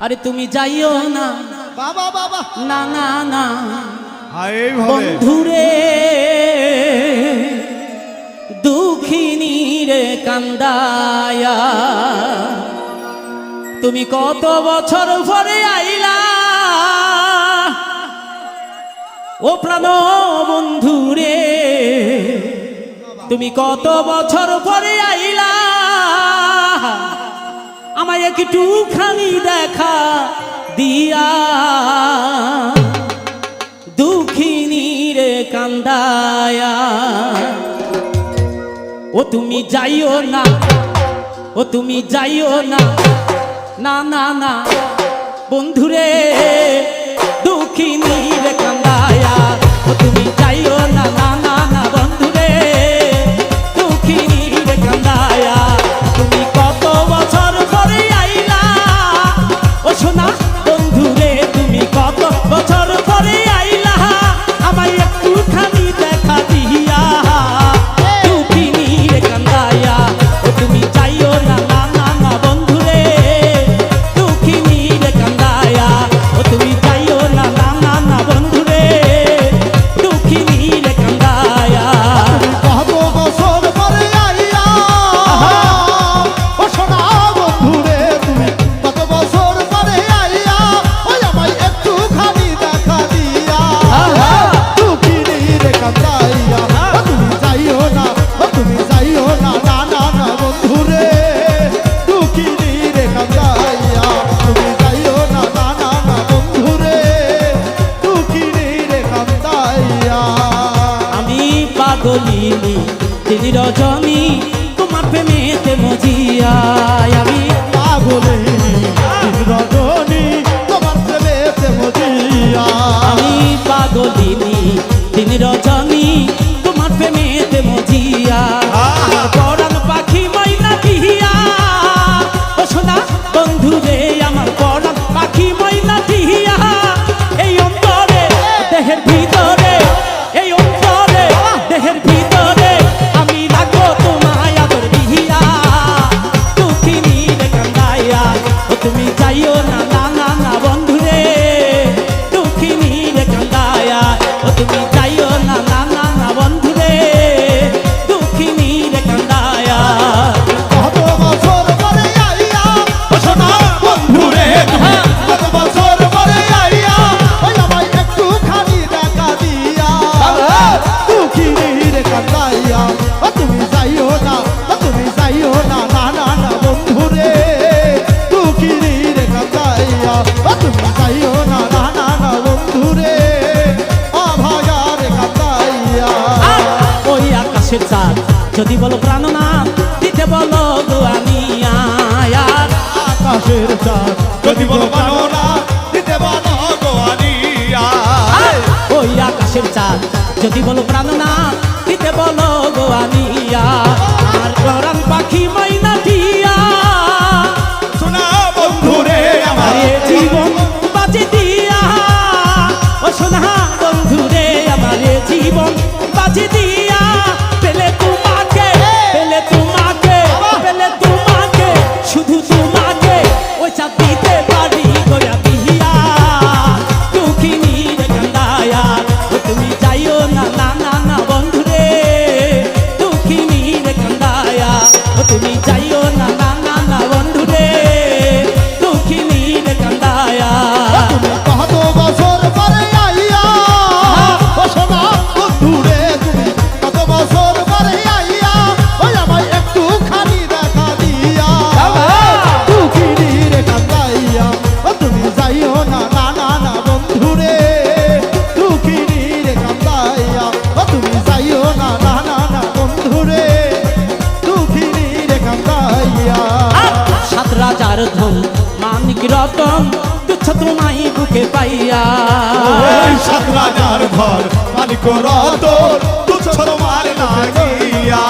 আরে তুমি যাইও না। বাবা বাবা। না না না। বন্ধুরে দুঃখিনী রে কান্দায়া। তুমি কত বছর ভরে আইলা। ও প্রাণ বন্ধুরে তুমি কত বছর পরে আইলা একটু খানি দেখা দিয়া। দুঃখিনীর কান্দায়া। ও তুমি যাইও না, ও তুমি যাইও না না না না। বন্ধুরে দুঃখিনীর পাগলিনি দিদি রজনী তোমার প্রেমেতে মজিয়া আমি। পাগলিনি পাইয়া। সাত রাজার ঘর মালিক রত তুচ্ছর মার না গিয়া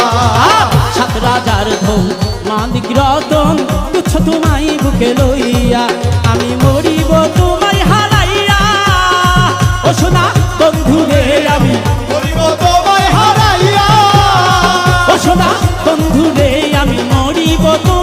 সাত রাজার ধন মালিক রতন তুচ্ছ তোমায় বুকে লইয়া। আমি মরিব তোমায় হারাইয়া। ও সোনা বন্ধু আমি। সোনা বন্ধু আমি মরিব তোমায়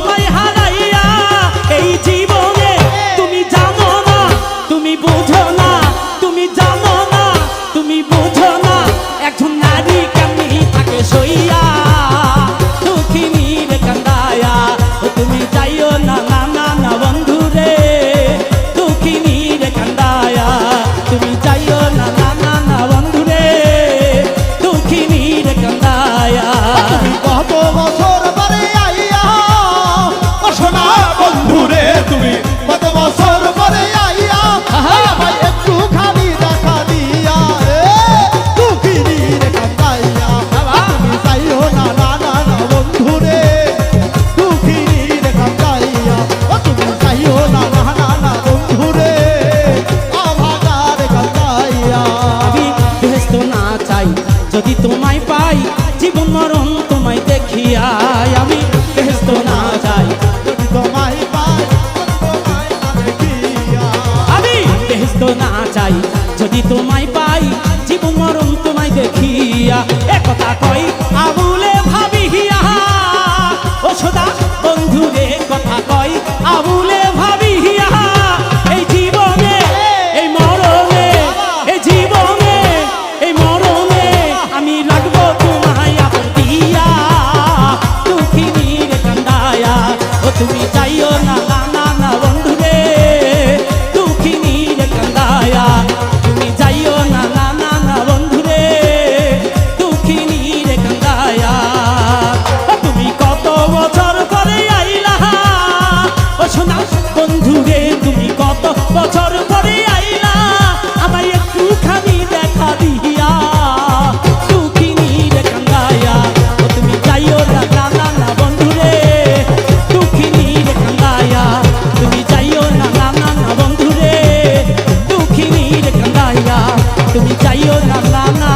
Yo la, la, la.